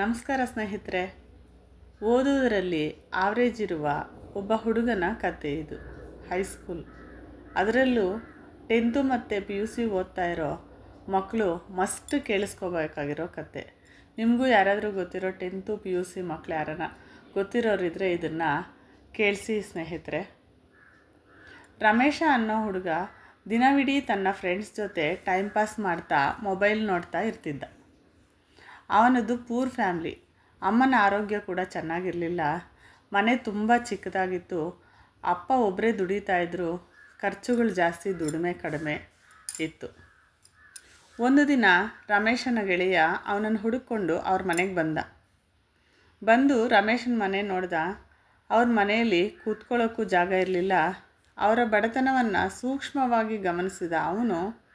ನಮಸ್ಕಾರ ಸ್ನೇಹಿತರೆ, ಓದುವುದರಲ್ಲಿ ಆವ್ರೇಜ್ ಇರುವ ಒಬ್ಬ ಹುಡುಗನ ಕತೆ ಇದು ಹೈಸ್ಕೂಲ್ ಅದರಲ್ಲೂ ಟೆಂತು ಮತ್ತು ಪಿ ಯು ಸಿ ಓದ್ತಾ ಇರೋ ಮಕ್ಕಳು ಮಸ್ಟ್ ಕೇಳಿಸ್ಕೋಬೇಕಾಗಿರೋ ಕತೆ. ನಿಮಗೂ ಯಾರಾದರೂ ಗೊತ್ತಿರೋ ಟೆಂತು ಪಿ ಯು ಸಿ ಮಕ್ಕಳು ಯಾರನ್ನ ಗೊತ್ತಿರೋರಿದ್ರೆ ಇದನ್ನು ಕೇಳಿಸಿ ಸ್ನೇಹಿತರೆ. ರಮೇಶ ಅನ್ನೋ ಹುಡುಗ ದಿನವಿಡೀ ತನ್ನ ಫ್ರೆಂಡ್ಸ್ ಜೊತೆ ಟೈಮ್ ಪಾಸ್ ಮಾಡ್ತಾ ಮೊಬೈಲ್ ನೋಡ್ತಾ ಇರ್ತಿದ್ದ. ಅವನದು ಪೂರ್ ಫ್ಯಾಮ್ಲಿ. ಅಮ್ಮನ ಆರೋಗ್ಯ ಕೂಡ ಚೆನ್ನಾಗಿರಲಿಲ್ಲ. ಮನೆ ತುಂಬ ಚಿಕ್ಕದಾಗಿತ್ತು. ಅಪ್ಪ ಒಬ್ಬರೇ ದುಡಿತಾ ಇದ್ದರು ಖರ್ಚುಗಳು ಜಾಸ್ತಿ, ದುಡಿಮೆ ಕಡಿಮೆ ಇತ್ತು. ಒಂದು ದಿನ ರಮೇಶನ ಗೆಳೆಯ ಅವನನ್ನು ಹುಡುಕೊಂಡು ಅವ್ರ ಮನೆಗೆ ಬಂದ. ಬಂದು ರಮೇಶನ ಮನೆ ನೋಡ್ದ. ಅವ್ರ ಮನೆಯಲ್ಲಿ ಕೂತ್ಕೊಳ್ಳೋಕ್ಕೂ ಜಾಗ ಇರಲಿಲ್ಲ. ಅವರ ಬಡತನವನ್ನು ಸೂಕ್ಷ್ಮವಾಗಿ ಗಮನಿಸಿದ ಅವನು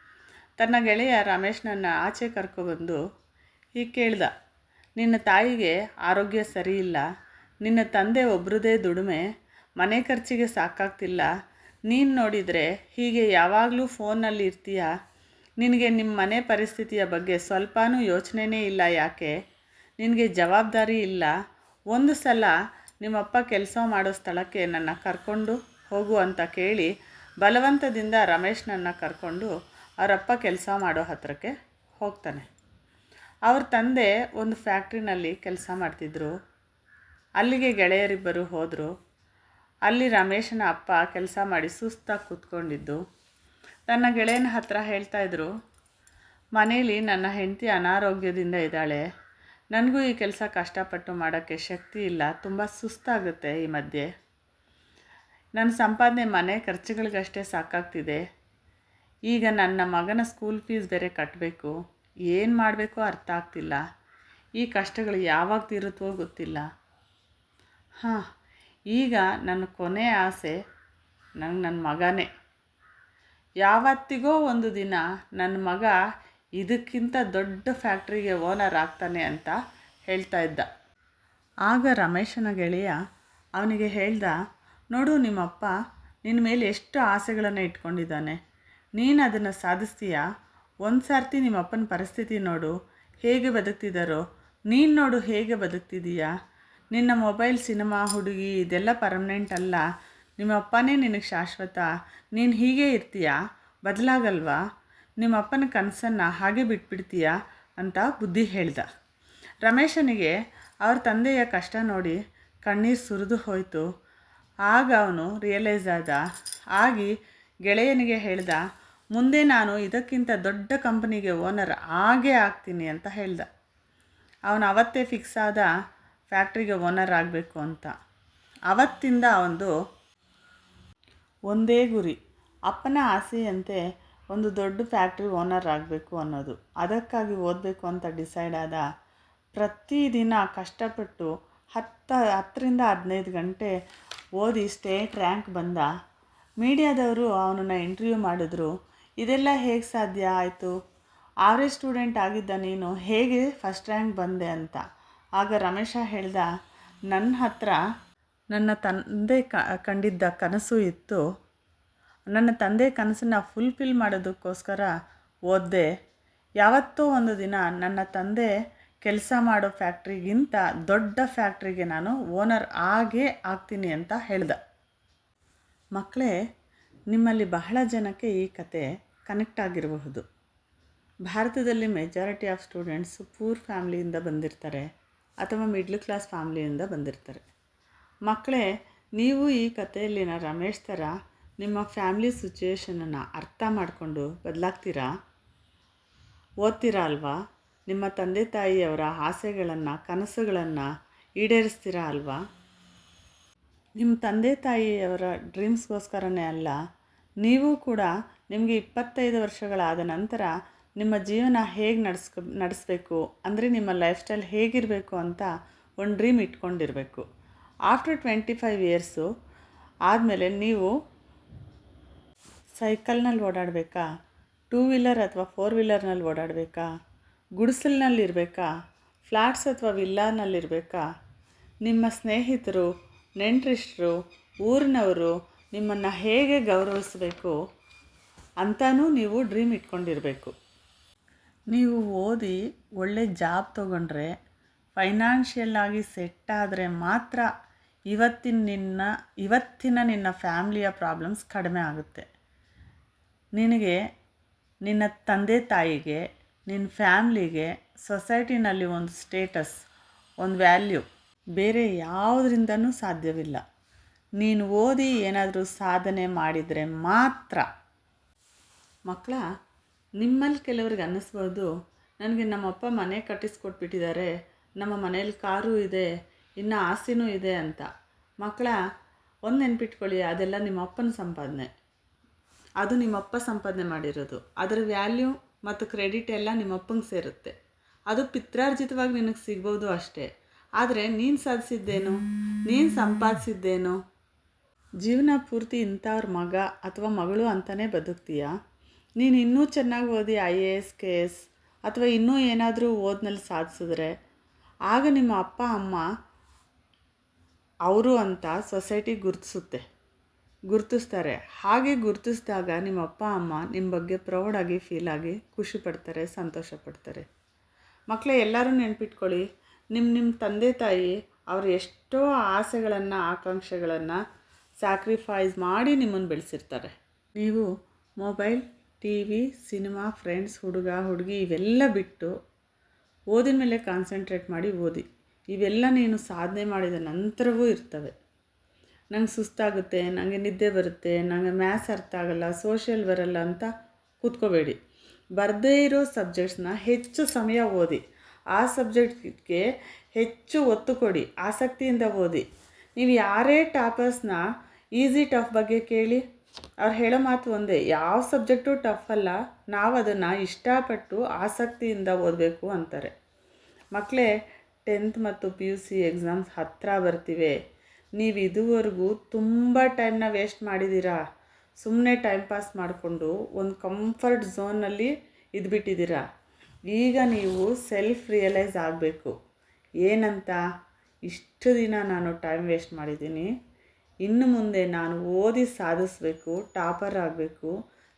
ತನ್ನ ಗೆಳೆಯ ರಮೇಶನನ್ನು ಆಚೆ ಕರ್ಕೊಬಂದು ಹೀಗೆ ಕೇಳ್ದ, ನಿನ್ನ ತಾಯಿಗೆ ಆರೋಗ್ಯ ಸರಿ ಇಲ್ಲ, ನಿನ್ನ ತಂದೆ ಒಬ್ರದೇ ದುಡಿಮೆ, ಮನೆ ಖರ್ಚಿಗೆ ಸಾಕಾಗ್ತಿಲ್ಲ, ನೀನು ನೋಡಿದರೆ ಹೀಗೆ ಯಾವಾಗಲೂ ಫೋನಲ್ಲಿ ಇರ್ತೀಯ? ನಿನಗೆ ನಿಮ್ಮ ಮನೆ ಪರಿಸ್ಥಿತಿಯ ಬಗ್ಗೆ ಸ್ವಲ್ಪನೂ ಯೋಚನೆನೇ ಇಲ್ಲ ಯಾಕೆ? ನಿನಗೆ ಜವಾಬ್ದಾರಿ ಇಲ್ಲ. ಒಂದು ಸಲ ನಿಮ್ಮಪ್ಪ ಕೆಲಸ ಮಾಡೋ ಸ್ಥಳಕ್ಕೆ ನನ್ನ ಕರ್ಕೊಂಡು ಹೋಗು ಅಂತ ಕೇಳಿ ಬಲವಂತದಿಂದ ರಮೇಶ್ನನ್ನು ಕರ್ಕೊಂಡು ಅವರಪ್ಪ ಕೆಲಸ ಮಾಡೋ ಹತ್ರಕ್ಕೆ ಹೋಗ್ತಾನೆ. ಅವ್ರ ತಂದೆ ಒಂದು ಫ್ಯಾಕ್ಟ್ರಿನಲ್ಲಿ ಕೆಲಸ ಮಾಡ್ತಿದ್ರು. ಅಲ್ಲಿಗೆ ಗೆಳೆಯರಿಬ್ಬರು ಹೋದರು. ಅಲ್ಲಿ ರಮೇಶನ ಅಪ್ಪ ಕೆಲಸ ಮಾಡಿ ಸುಸ್ತಾಗಿ ಕೂತ್ಕೊಂಡಿದ್ದು. ತನ್ನ ಗೆಳೆಯನ ಹತ್ರ ಹೇಳ್ತಾ ಇದ್ರು, ಮನೇಲಿ ನನ್ನ ಹೆಂಡತಿ ಅನಾರೋಗ್ಯದಿಂದ ಇದ್ದಾಳೆ. ನನಗೂ ಈ ಕೆಲಸ ಕಷ್ಟಪಟ್ಟು ಮಾಡೋಕ್ಕೆ ಶಕ್ತಿ ಇಲ್ಲ. ತುಂಬ ಸುಸ್ತಾಗುತ್ತೆ ಈ ಮಧ್ಯೆ. ನನ್ನ ಸಂಪಾದನೆ ಮನೆ ಖರ್ಚುಗಳಿಗಷ್ಟೇ ಸಾಕಾಗ್ತಿದೆ. ಈಗ ನನ್ನ ಮಗನ ಸ್ಕೂಲ್ ಫೀಸ್ ಬೇರೆ ಕಟ್ಟಬೇಕು ಏನು ಮಾಡಬೇಕೋ ಅರ್ಥ ಆಗ್ತಿಲ್ಲ. ಈ ಕಷ್ಟಗಳು ಯಾವಾಗ ತೀರುತ್ತೋ ಗೊತ್ತಿಲ್ಲ. ಹಾಂ, ಈಗ ನನ್ನ ಕೊನೆ ಆಸೆ ನಂಗೆ ನನ್ನ ಮಗನೇ. ಯಾವತ್ತಿಗೋ ಒಂದು ದಿನ ನನ್ನ ಮಗ ಇದಕ್ಕಿಂತ ದೊಡ್ಡ ಫ್ಯಾಕ್ಟ್ರಿಗೆ ಓನರ್ ಆಗ್ತಾನೆ ಅಂತ ಹೇಳ್ತಾ ಇದ್ದ. ಆಗ ರಮೇಶನ ಗೆಳೆಯ ಅವನಿಗೆ ಹೇಳ್ದ, ನೋಡು ನಿಮ್ಮಪ್ಪ ನಿನ್ನ ಮೇಲೆ ಎಷ್ಟು ಆಸೆಗಳನ್ನು ಇಟ್ಕೊಂಡಿದ್ದಾನೆ. ನೀನು ಅದನ್ನು ಸಾಧಿಸ್ತೀಯಾ? ಒಂದು ಸಾರ್ತಿ ನಿಮ್ಮ ಅಪ್ಪನ ಪರಿಸ್ಥಿತಿ ನೋಡು, ಹೇಗೆ ಬದುಕ್ತಿದ್ದಾರೋ ನೀನು ನೋಡು ಹೇಗೆ ಬದುಕ್ತಿದೀಯಾ. ನಿನ್ನ ಮೊಬೈಲ್, ಸಿನಿಮಾ, ಹುಡುಗಿ, ಇದೆಲ್ಲ ಪರ್ಮನೆಂಟ್ ಅಲ್ಲ. ನಿಮ್ಮ ಅಪ್ಪನೇ ನಿನಗೆ ಶಾಶ್ವತ. ನೀನು ಹೀಗೆ ಇರ್ತೀಯಾ? ಬದಲಾಗಲ್ವಾ? ನಿಮ್ಮ ಅಪ್ಪನ ಕನಸನ್ನು ಹಾಗೆ ಬಿಟ್ಬಿಡ್ತೀಯಾ ಅಂತ ಬುದ್ಧಿ ಹೇಳ್ದ. ರಮೇಶನಿಗೆ ಅವ್ರ ತಂದೆಯ ಕಷ್ಟ ನೋಡಿ ಕಣ್ಣೀರು ಸುರಿದು ಹೋಯಿತು. ಆಗ ಅವನು ರಿಯಲೈಸ್ ಆದ. ಆಗಿ ಗೆಳೆಯನಿಗೆ ಹೇಳ್ದ ಮುಂದೆ ನಾನು ಇದಕ್ಕಿಂತ ದೊಡ್ಡ ಕಂಪನಿಗೆ ಓನರ್ ಆಗೇ ಆಗ್ತೀನಿ ಅಂತ ಹೇಳ್ದ. ಅವನು ಅವತ್ತೇ ಫಿಕ್ಸ್ ಆದ ಫ್ಯಾಕ್ಟ್ರಿಗೆ ಓನರ್ ಆಗಬೇಕು ಅಂತ. ಅವತ್ತಿಂದ ಒಂದು, ಒಂದೇ ಗುರಿ, ಅಪ್ಪನ ಆಸೆಯಂತೆ ಒಂದು ದೊಡ್ಡ ಫ್ಯಾಕ್ಟ್ರಿ ಓನರ್ ಆಗಬೇಕು ಅನ್ನೋದು. ಅದಕ್ಕಾಗಿ ಓದಬೇಕು ಅಂತ ಡಿಸೈಡ್ ಆದ ಪ್ರತಿದಿನ ಕಷ್ಟಪಟ್ಟು ಹತ್ತು, ಹತ್ತರಿಂದ ಹದಿನೈದು ಗಂಟೆ ಓದಿ ಸ್ಟೇಟ್ ರ್ಯಾಂಕ್ ಬಂದ. ಮೀಡಿಯಾದವರು ಅವನನ್ನು ಇಂಟರ್ವ್ಯೂ ಮಾಡಿದ್ರು. ಇದೆಲ್ಲ ಹೇಗೆ ಸಾಧ್ಯ ಆಯಿತು? ಆವ್ರೇಜ್ ಸ್ಟೂಡೆಂಟ್ ಆಗಿದ್ದ ನೀನು ಹೇಗೆ ಫಸ್ಟ್ ರ್ಯಾಂಕ್ ಬಂದೆ ಅಂತ. ಆಗ ರಮೇಶ ಹೇಳ್ದ ನನ್ನ ಹತ್ರ ನನ್ನ ತಂದೆ ಕಂಡಿದ್ದ ಕನಸು ಇತ್ತು. ನನ್ನ ತಂದೆ ಕನಸನ್ನು ಫುಲ್ಫಿಲ್ ಮಾಡೋದಕ್ಕೋಸ್ಕರ ಓದಿದೆ. ಯಾವತ್ತೋ ಒಂದು ದಿನ ನನ್ನ ತಂದೆ ಕೆಲಸ ಮಾಡೋ ಫ್ಯಾಕ್ಟ್ರಿಗಿಂತ ದೊಡ್ಡ ಫ್ಯಾಕ್ಟ್ರಿಗೆ ನಾನು ಓನರ್ ಆಗೇ ಆಗ್ತೀನಿ ಅಂತ ಹೇಳ್ದ. ಮಕ್ಕಳೇ ನಿಮ್ಮಲ್ಲಿ ಬಹಳ ಜನಕ್ಕೆ ಈ ಕತೆ ಕನೆಕ್ಟ್ ಆಗಿರಬಹುದು. ಭಾರತದಲ್ಲಿ ಮೆಜಾರಿಟಿ ಆಫ್ ಸ್ಟೂಡೆಂಟ್ಸ್ ಪೂರ್ ಫ್ಯಾಮ್ಲಿಯಿಂದ ಬಂದಿರ್ತಾರೆ ಅಥವಾ ಮಿಡ್ಲ್ ಕ್ಲಾಸ್ ಫ್ಯಾಮ್ಲಿಯಿಂದ ಬಂದಿರ್ತಾರೆ. ಮಕ್ಕಳೇ, ನೀವು ಈ ಕಥೆಯಲ್ಲಿನ ರಮೇಶ್ ಥರ ನಿಮ್ಮ ಫ್ಯಾಮಿಲಿ ಸಿಚುವೇಶನನ್ನು ಅರ್ಥ ಮಾಡಿಕೊಂಡು ಬದಲಾಗ್ತೀರಾ? ಓದ್ತೀರಾ ಅಲ್ವಾ? ನಿಮ್ಮ ತಂದೆ ತಾಯಿಯವರ ಆಸೆಗಳನ್ನು, ಕನಸುಗಳನ್ನು ಈಡೇರಿಸ್ತೀರಾ ಅಲ್ವಾ? ನಿಮ್ಮ ತಂದೆ ತಾಯಿಯವರ ಡ್ರೀಮ್ಸ್ಗೋಸ್ಕರನೇ ಅಲ್ಲ ನೀವು ಕೂಡ ನಿಮಗೆ ಇಪ್ಪತ್ತೈದು ವರ್ಷಗಳಾದ ನಂತರ ನಿಮ್ಮ ಜೀವನ ಹೇಗೆ ನಡೆಸ್ಕ, ನಡೆಸಬೇಕು, ಅಂದರೆ ನಿಮ್ಮ ಲೈಫ್ ಸ್ಟೈಲ್ ಹೇಗಿರಬೇಕು ಅಂತ ಒಂದು ಡ್ರೀಮ್ ಇಟ್ಕೊಂಡಿರಬೇಕು. ಆಫ್ಟರ್ ಟ್ವೆಂಟಿ ಫೈವ್ ಇಯರ್ಸು ಆದಮೇಲೆ ನೀವು ಸೈಕಲ್ನಲ್ಲಿ ಓಡಾಡಬೇಕಾ ಟೂ ವೀಲರ್ ಅಥವಾ ಫೋರ್ ವೀಲರ್ನಲ್ಲಿ ಓಡಾಡಬೇಕಾ ಗುಡಿಸಲ್ನಲ್ಲಿರಬೇಕಾ ಫ್ಲ್ಯಾಟ್ಸ್ ಅಥವಾ ವಿಲ್ಲಾನಲ್ಲಿರಬೇಕಾ ನಿಮ್ಮ ಸ್ನೇಹಿತರು, ನೆಂಟರಿಷ್ಟರು, ಊರಿನವರು ನಿಮ್ಮನ್ನು ಹೇಗೆ ಗೌರವಿಸಬೇಕು ಅಂತಲೂ ನೀವು ಡ್ರೀಮ್ ಇಟ್ಕೊಂಡಿರಬೇಕು. ನೀವು ಓದಿ ಒಳ್ಳೆ ಜಾಬ್ ತೊಗೊಂಡ್ರೆ, ಫೈನಾನ್ಷಿಯಲ್ ಆಗಿ ಸೆಟ್ ಆದರೆ ಮಾತ್ರ ಇವತ್ತಿನ ನಿನ್ನ ಇವತ್ತಿನ ನಿನ್ನ ಫ್ಯಾಮ್ಲಿಯ ಪ್ರಾಬ್ಲಮ್ಸ್ ಕಡಿಮೆ ಆಗುತ್ತೆ. ನಿನಗೆ, ನಿನ್ನ ತಂದೆ ತಾಯಿಗೆ ನಿನ್ನ ಫ್ಯಾಮ್ಲಿಗೆ, ಸೊಸೈಟಿನಲ್ಲಿ ಒಂದು ಸ್ಟೇಟಸ್, ಒಂದು ವ್ಯಾಲ್ಯೂ ಬೇರೆ ಯಾವುದರಿಂದನೂ ಸಾಧ್ಯವಿಲ್ಲ. ನೀನು ಓದಿ ಏನಾದರೂ ಸಾಧನೆ ಮಾಡಿದರೆ ಮಾತ್ರ. ಮಕ್ಕಳ ನಿಮ್ಮಲ್ಲಿ ಕೆಲವ್ರಿಗೆ ಅನ್ನಿಸ್ಬೋದು ನನಗೆ ನಮ್ಮಪ್ಪ ಮನೆ ಕಟ್ಟಿಸ್ಕೊಟ್ಬಿಟ್ಟಿದ್ದಾರೆ. ನಮ್ಮ ಮನೇಲಿ ಕಾರು ಇದೆ, ಇನ್ನು ಆಸೆನೂ ಇದೆ ಅಂತ. ಮಕ್ಕಳ ಒಂದು ನೆನ್ಪಿಟ್ಕೊಳ್ಳಿ, ಅದೆಲ್ಲ ನಿಮ್ಮ ಅಪ್ಪನ ಸಂಪಾದನೆ. ಅದು ನಿಮ್ಮಪ್ಪ ಸಂಪಾದನೆ ಮಾಡಿರೋದು. ಅದರ ವ್ಯಾಲ್ಯೂ ಮತ್ತು ಕ್ರೆಡಿಟ್ ಎಲ್ಲ ನಿಮ್ಮಪ್ಪಂಗೆ ಸೇರುತ್ತೆ. ಅದು ಪಿತ್ರಾರ್ಜಿತವಾಗಿ ನಿನಗೆ ಸಿಗ್ಬೋದು ಅಷ್ಟೇ. ಆದರೆ ನೀನು ಸಾಧಿಸಿದ್ದೇನು? ನೀನು ಸಂಪಾದಿಸಿದ್ದೇನು? ಜೀವನ ಪೂರ್ತಿ ಇಂಥವ್ರ ಮಗ ಅಥವಾ ಮಗಳು ಅಂತಲೇ ಬದುಕ್ತೀಯಾ? ನೀನು ಇನ್ನೂ ಚೆನ್ನಾಗಿ ಓದಿ I A S, K S ಅಥವಾ ಇನ್ನೂ ಏನಾದರೂ ಓದ್ನಲ್ಲಿ ಸಾಧಿಸಿದ್ರೆ, ಆಗ ನಿಮ್ಮ ಅಪ್ಪ, ಅಮ್ಮ ಅವರು ಅಂತ ಸೊಸೈಟಿ ಗುರುತಿಸುತ್ತೆ. ಗುರುತಿಸ್ತಾರೆ. ಹಾಗೆ ಗುರುತಿಸಿದಾಗ ನಿಮ್ಮ ಅಪ್ಪ, ಅಮ್ಮ ನಿಮ್ಮ ಬಗ್ಗೆ ಪ್ರೌಡಾಗಿ ಫೀಲ್ ಆಗಿ ಖುಷಿ ಪಡ್ತಾರೆ, ಸಂತೋಷ ಪಡ್ತಾರೆ. ಮಕ್ಕಳೇ ಎಲ್ಲರೂ ನೆನ್ಪಿಟ್ಕೊಳ್ಳಿ. ನಿಮ್ಮ ನಿಮ್ಮ ತಂದೆ, ತಾಯಿ ಅವರು ಎಷ್ಟೋ ಆಸೆಗಳನ್ನು, ಆಕಾಂಕ್ಷೆಗಳನ್ನು ಸ್ಯಾಕ್ರಿಫೈಸ್ ಮಾಡಿ ನಿಮ್ಮನ್ನು ಬೆಳೆಸಿರ್ತಾರೆ. ನೀವು mobile, T V, cinema friends ಹುಡುಗ, ಹುಡುಗಿ ಇವೆಲ್ಲ ಬಿಟ್ಟು ಓದಿನ ಮೇಲೆ ಕಾನ್ಸಂಟ್ರೇಟ್ ಮಾಡಿ ಓದಿ. ಇವೆಲ್ಲ ನೀನು ಸಾಧನೆ ಮಾಡಿದ ನಂತರವೂ ಇರ್ತವೆ. ನಂಗೆ ಸುಸ್ತಾಗುತ್ತೆ ನನಗೆ ನಿದ್ದೆ ಬರುತ್ತೆ ನನಗೆ ಮ್ಯಾಥ್ಸ್ ಅರ್ಥ ಆಗಲ್ಲ ಸೋಷಿಯಲ್ ಬರಲ್ಲ ಅಂತ ಕೂತ್ಕೋಬೇಡಿ. ಬರದೇ ಇರೋ ಸಬ್ಜೆಕ್ಟ್ಸ್ನ ಹೆಚ್ಚು ಸಮಯ ಓದಿ. ಆ ಸಬ್ಜೆಕ್ಟ್ಗೆ ಹೆಚ್ಚು ಒತ್ತು ಕೊಡಿ, ಆಸಕ್ತಿಯಿಂದ ಓದಿ. ನೀವು ಯಾರೇ ಟಾಪರ್ಸ್ನ ಈಸಿ ಟಫ್ ಬಗ್ಗೆ ಕೇಳಿ. ಅವ್ರು ಹೇಳೋ ಮಾತು ಒಂದೇ, ಯಾವ ಸಬ್ಜೆಕ್ಟು ಟಫ್ ಅಲ್ಲ ನಾವು ಅದನ್ನು ಇಷ್ಟಪಟ್ಟು ಆಸಕ್ತಿಯಿಂದ ಓದಬೇಕು ಅಂತಾರೆ. ಮಕ್ಕಳೇ ಟೆಂತ್ ಮತ್ತು ಪಿ ಯು ಸಿ ಎಕ್ಸಾಮ್ಸ್ ಹತ್ತಿರ ಬರ್ತಿವೆ. ನೀವು ಇದುವರೆಗೂ ತುಂಬ ಟೈಮ್ನ ವೇಸ್ಟ್ ಮಾಡಿದ್ದೀರಾ ಸುಮ್ಮನೆ ಟೈಮ್ ಪಾಸ್ ಮಾಡಿಕೊಂಡು ಒಂದು ಕಂಫರ್ಟ್ ಝೋನಲ್ಲಿ ಇದ್ಬಿಟ್ಟಿದ್ದೀರಾ ಈಗ ನೀವು ಸೆಲ್ಫ್ ರಿಯಲೈಸ್ ಆಗಬೇಕು. ಏನಂತ? ಇಷ್ಟು ದಿನ ನಾನು ಟೈಮ್ ವೇಸ್ಟ್ ಮಾಡಿದ್ದೀನಿ. ಇನ್ನು ಮುಂದೆ ನಾನು ಓದಿ ಸಾಧಿಸಬೇಕು, ಟಾಪರ್ ಆಗಬೇಕು,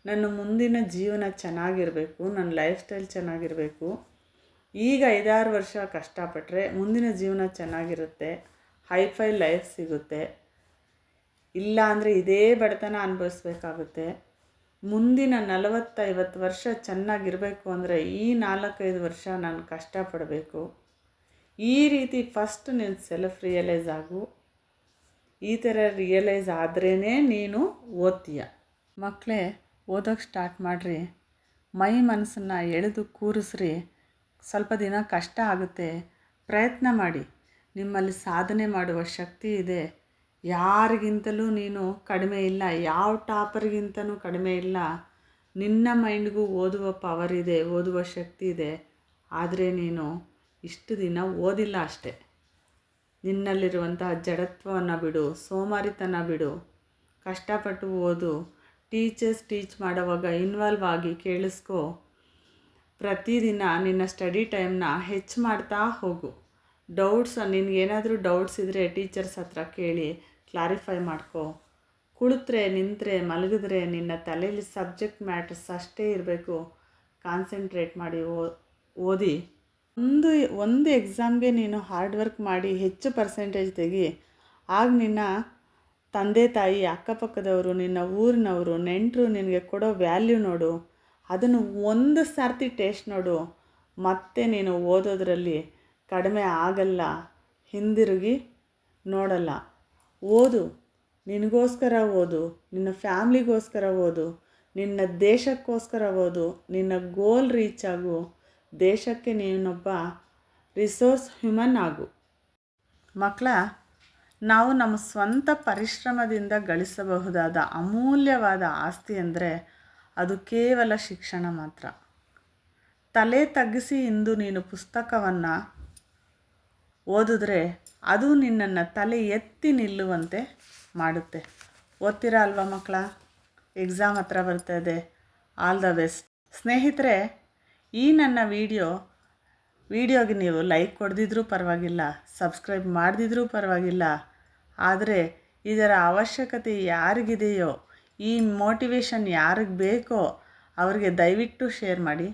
ನನ್ನ ಮುಂದಿನ ಜೀವನ ಚೆನ್ನಾಗಿರಬೇಕು, ನನ್ನ ಲೈಫ್ ಸ್ಟೈಲ್ ಚೆನ್ನಾಗಿರಬೇಕು. ಈಗ ಐದಾರು ವರ್ಷ ಕಷ್ಟಪಟ್ಟರೆ ಮುಂದಿನ ಜೀವನ ಚೆನ್ನಾಗಿರುತ್ತೆ, ಹೈಫೈ ಲೈಫ್ ಸಿಗುತ್ತೆ. ಇಲ್ಲ ಅಂದರೆ ಇದೇ ಬಡತನ ಅನುಭವಿಸ್ಬೇಕಾಗುತ್ತೆ. ಮುಂದಿನ ನಲವತ್ತೈವತ್ತು ವರ್ಷ ಚೆನ್ನಾಗಿರಬೇಕು ಅಂದರೆ ಈ ನಾಲ್ಕೈದು ವರ್ಷ ನಾನು ಕಷ್ಟಪಡಬೇಕು. ಈ ರೀತಿ ಫಸ್ಟ್ ನೀನು ಸೆಲ್ಫ್ ರಿಯಲೈಸ್ ಆಗು. ಈ ಥರ ರಿಯಲೈಸ್ ಆದ್ರೇ ನೀನು ಓದ್ತೀಯ. ಮಕ್ಕಳೇ ಓದೋಕ್ಕೆ ಸ್ಟಾರ್ಟ್ ಮಾಡಿರಿ. ಮೈ ಮನಸ್ಸನ್ನು ಎಳೆದು ಕೂರಿಸ್ರಿ. ಸ್ವಲ್ಪ ದಿನ ಕಷ್ಟ ಆಗುತ್ತೆ. ಪ್ರಯತ್ನ ಮಾಡಿ. ನಿಮ್ಮಲ್ಲಿ ಸಾಧನೆ ಮಾಡುವ ಶಕ್ತಿ ಇದೆ. ಯಾರಿಗಿಂತಲೂ ನೀನು ಕಡಿಮೆ ಇಲ್ಲ. ಯಾವ ಟಾಪರ್ಗಿಂತಲೂ ಕಡಿಮೆ ಇಲ್ಲ. ನಿನ್ನ ಮೈಂಡ್ಗೂ ಓದುವ ಪವರ್ ಇದೆ, ಓದುವ ಶಕ್ತಿ ಇದೆ. ಆದರೆ ನೀನು ಇಷ್ಟು ದಿನ ಓದಿಲ್ಲ ಅಷ್ಟೆ. ನಿನ್ನಲ್ಲಿರುವಂತಹ ಜಡತ್ವವನ್ನು ಬಿಡು, ಸೋಮಾರಿತನ ಬಿಡು. ಕಷ್ಟಪಟ್ಟು ಓದು. ಟೀಚರ್ಸ್ ಟೀಚ್ ಮಾಡುವಾಗ ಇನ್ವಾಲ್ವ್ ಆಗಿ ಕೇಳಿಸ್ಕೊ. ಪ್ರತಿದಿನ ನಿನ್ನ ಸ್ಟಡಿ ಟೈಮ್ನ ಹೆಚ್ಚು ಮಾಡ್ತಾ ಹೋಗು. ಡೌಟ್ಸ್, ನಿನಗೇನಾದರೂ ಡೌಟ್ಸ್ ಇದ್ದರೆ ಟೀಚರ್ಸ್ ಹತ್ರ ಕೇಳಿ ಕ್ಲಾರಿಫೈ ಮಾಡ್ಕೊ. ಕುಳಿತ್ರೆ, ನಿಂತರೆ, ಮಲಗಿದ್ರೆ ನಿನ್ನ ತಲೆಯಲ್ಲಿ ಸಬ್ಜೆಕ್ಟ್ ಮ್ಯಾಟರ್ಸ್ ಅಷ್ಟೇ ಇರಬೇಕು. ಕಾನ್ಸಂಟ್ರೇಟ್ ಮಾಡಿ ಓದಿ. ಒಂದು ಒಂದು ಎಕ್ಸಾಮ್ಗೆ ನೀನು ಹಾರ್ಡ್ ವರ್ಕ್ ಮಾಡಿ ಹೆಚ್ಚು ಪರ್ಸೆಂಟೇಜ್ ತೆಗಿ. ಆಗ ನಿನ್ನ ತಂದೆ, ತಾಯಿ, ಅಕ್ಕಪಕ್ಕದವರು, ನಿನ್ನ ಊರಿನವರು, ನೆಂಟರು ನಿನಗೆ ಕೊಡೋ ವ್ಯಾಲ್ಯೂ ನೋಡು. ಅದನ್ನು ಒಂದು ಸರ್ತಿ ಟೇಸ್ಟ್ ನೋಡು. ಮತ್ತೆ ನೀನು ಓದೋದ್ರಲ್ಲಿ ಕಡಿಮೆ ಆಗಲ್ಲ. ಹಿಂದಿರುಗಿ ನೋಡಲ್ಲ. ಓದು. ನಿನಗೋಸ್ಕರ ಓದು. ನಿನ್ನ ಫ್ಯಾಮ್ಲಿಗೋಸ್ಕರ ಓದು. ನಿನ್ನ ದೇಶಕ್ಕೋಸ್ಕರ ಓದು. ನಿನ್ನ ಗೋಲ್ ರೀಚ್ ಆಗು. ದೇಶಕ್ಕೆ ನೀನೊಬ್ಬ ರಿಸೋರ್ಸ್ ಹ್ಯೂಮನ್ ಆಗು. ಮಕ್ಕಳ ನಾವು ನಮ್ಮ ಸ್ವಂತ ಪರಿಶ್ರಮದಿಂದ ಗಳಿಸಬಹುದಾದ ಅಮೂಲ್ಯವಾದ ಆಸ್ತಿ ಅಂದರೆ ಅದು ಕೇವಲ ಶಿಕ್ಷಣ ಮಾತ್ರ. ತಲೆ ತಗ್ಗಿಸಿ ಇಂದು ನೀನು ಪುಸ್ತಕವನ್ನು ಓದಿದ್ರೆ ಅದು ನಿನ್ನನ್ನು ತಲೆ ಎತ್ತಿ ನಿಲ್ಲುವಂತೆ ಮಾಡುತ್ತೆ. ಓದ್ತೀರಾ ಅಲ್ವಾ ಮಕ್ಕಳ ಎಕ್ಸಾಮ್ ಹತ್ರ ಬರ್ತಾ ಇದೆ. ಆಲ್ ದ ಬೆಸ್ಟ್ ಸ್ನೇಹಿತರೆ ಈ ನನ್ನ ವಿಡಿಯೋ, ವಿಡಿಯೋಗೆ ನೀವು ಲೈಕ್ ಕೊಡದಿದ್ರೂ ಪರವಾಗಿಲ್ಲ, ಸಬ್ಸ್ಕ್ರೈಬ್ ಮಾಡದಿದ್ರೂ ಪರವಾಗಿಲ್ಲ, ಆದರೆ ಇದರ ಅವಶ್ಯಕತೆ ಯಾರಿಗಿದೆಯೋ, ಈ ಮೋಟಿವೇಶನ್ ಯಾರಿಗೆ ಬೇಕೋ, ಅವರಿಗೆ ದಯವಿಟ್ಟು ಶೇರ್ ಮಾಡಿ.